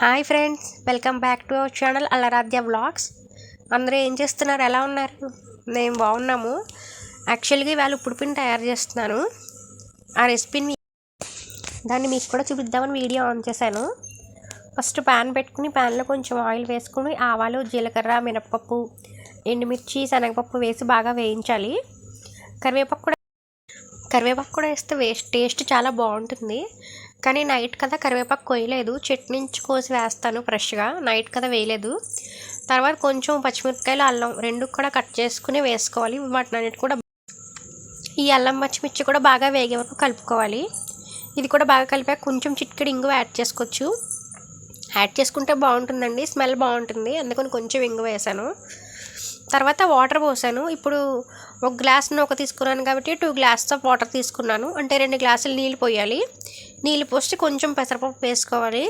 Hi friends welcome back to our channel Allaradhya vlogs. అందరూ ఏం చేస్తున్నారు? ఎలా ఉన్నారు? మేము బాగున్నాము. యాక్చువల్గా ఇవాళ ఉప్పుడుపిని తయారు చేస్తున్నాను. ఆ రెసిపీని దాన్ని మీకు కూడా చూపిద్దామని వీడియో ఆన్ చేశాను. ఫస్ట్ ప్యాన్ పెట్టుకుని ప్యాన్లో కొంచెం ఆయిల్ వేసుకుని ఆవాలు జీలకర్ర మినపప్పు ఎండుమిర్చి శనగపప్పు వేసి బాగా వేయించాలి. కరివేపాకు కూడా కరివేపాకు కూడా వేస్తే వేస్ట్ టేస్ట్ చాలా బాగుంటుంది. కానీ నైట్ కదా కరివేపాకు కొయ్యలేదు. చెట్టు నుంచి కోసి వేస్తాను ఫ్రెష్గా. నైట్ కదా వేయలేదు. తర్వాత కొంచెం పచ్చిమిరపకాయలు అల్లం రెండు కూడా కట్ చేసుకుని వేసుకోవాలి. వాటిని అన్నిటి కూడా ఈ అల్లం పచ్చిమిర్చి కూడా బాగా వేగే వరకు కలుపుకోవాలి. ఇది కూడా బాగా కలిపాక కొంచెం చిట్కడి ఇంగువ యాడ్ చేసుకోవచ్చు. యాడ్ చేసుకుంటే బాగుంటుందండి. స్మెల్ బాగుంటుంది. అందుకని కొంచెం ఇంగువ వేసాను. తర్వాత వాటర్ పోసాను. ఇప్పుడు ఒక గ్లాస్ ఒక తీసుకున్నాను కాబట్టి టూ గ్లాస్ ఆఫ్ వాటర్ తీసుకున్నాను. అంటే రెండు గ్లాసులు నీళ్ళు పోయాలి. నీళ్ళు పోసి కొంచెం పెసరపప్పు వేసుకోవాలి.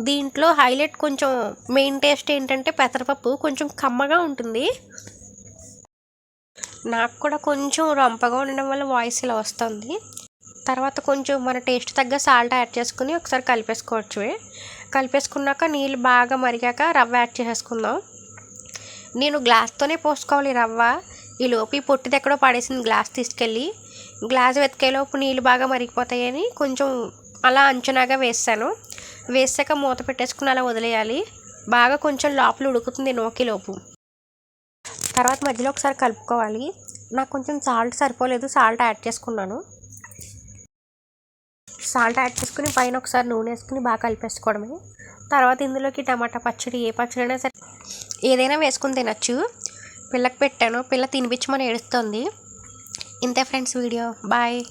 దీంట్లో హైలైట్ కొంచెం మెయిన్ టేస్ట్ ఏంటంటే పెసరపప్పు. కొంచెం కమ్మగా ఉంటుంది. నాకు కూడా కొంచెం రంపగా ఉండడం వల్ల వాయిస్ ఇలా వస్తుంది. తర్వాత కొంచెం మన టేస్ట్ తగ్గ సాల్ట్ యాడ్ చేసుకుని ఒకసారి కలిపేసుకోవచ్చు కలిపేసుకున్నాక నీళ్ళు బాగా మరిగాక రవ్వ యాడ్ చేసేసుకుందాం. నేను గ్లాస్తోనే పోసుకోవాలి రవ్వ. ఈ లోపు ఈ పొట్టిది ఎక్కడో పడేసింది గ్లాస్ తీసుకెళ్ళి. గ్లాస్ వెతికేలోపు నీళ్ళు బాగా మరిగిపోతాయని కొంచెం అలా అంచనాగా వేసాను వేసాక మూత పెట్టేసుకుని అలా వదిలేయాలి. బాగా కొంచెం లోపల ఉడుకుతుంది నోకిలోపు తర్వాత మధ్యలో ఒకసారి కలుపుకోవాలి. నాకు కొంచెం సాల్ట్ సరిపోలేదు సాల్ట్ యాడ్ చేసుకున్నాను. సాల్ట్ యాడ్ చేసుకుని పైన ఒకసారి నూనె వేసుకుని బాగా కలిపేసుకోవడమే. తర్వాత ఇందులోకి టమాటా పచ్చడి ఏ పచ్చడి అయినా సరే. ఏదైనా వేసుకుని తినచ్చు. పిల్లకి పెట్టాను. పిల్ల తినిపించమని ఏడుస్తుంది. ఇంతే ఫ్రెండ్స్ వీడియో. బాయ్.